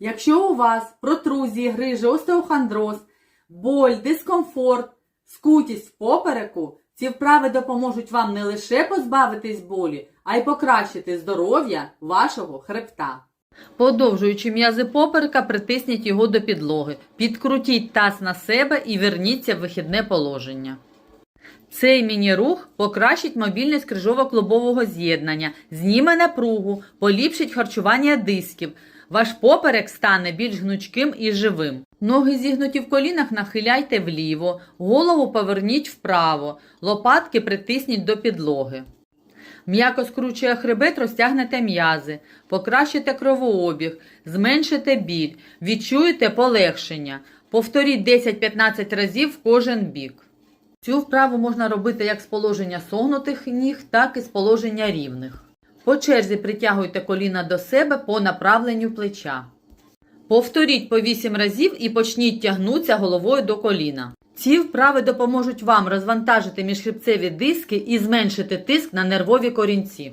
Якщо у вас протрузії, грижі, остеохондроз, боль, дискомфорт, скутість в попереку, ці вправи допоможуть вам не лише позбавитись болі, а й покращити здоров'я вашого хребта. Подовжуючи м'язи поперека, притисніть його до підлоги, підкрутіть таз на себе і верніться в вихідне положення. Цей міні-рух покращить мобільність крижово-клубового з'єднання, зніме напругу, поліпшить харчування дисків. Ваш поперек стане більш гнучким і живим. Ноги зігнуті в колінах нахиляйте вліво, голову поверніть вправо, лопатки притисніть до підлоги. М'яко скручує хребет, розтягнете м'язи, покращите кровообіг, зменшите біль, відчуєте полегшення. Повторіть 10-15 разів в кожен бік. Цю вправу можна робити як з положення согнутих ніг, так і з положення рівних. По черзі притягуйте коліна до себе по направленню плеча. Повторіть по 8 разів і почніть тягнутися головою до коліна. Ці вправи допоможуть вам розвантажити міжхребцеві диски і зменшити тиск на нервові корінці.